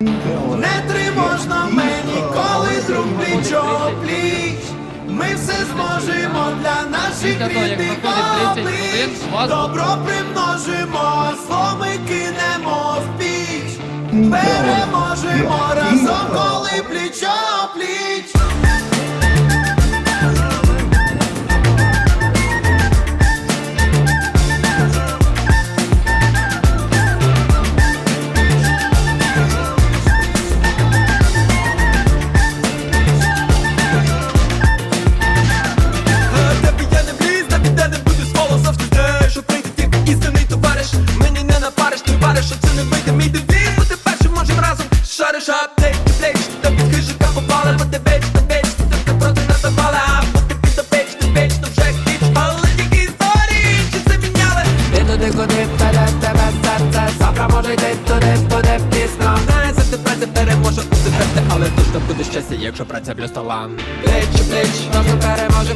Не тривожно мені, коли друг пліч пліч. Ми все зможемо для наших рідних облич. Добро примножимо, зло ми кинемо в піч. Переможемо разом, коли пліч істинний товариш. Мені не напариш, ти вариш, що це не вийде. Мій девіз Бути першим можем разом. Шариш аптек, ти плеч, та під хижика попали Бути беч, та беч, ти ти проти нас запала А бути під опеч, ти беч, то вже хіч Але тільки історії, чи це міняли? Ти туди, куди вперед тебе серце? Завтра може йти туди, туди пізно. Знає, завжди праця переможе у секрети Але точно буде щастя, якщо праця плюс талант Плеч плеч, разом переможемо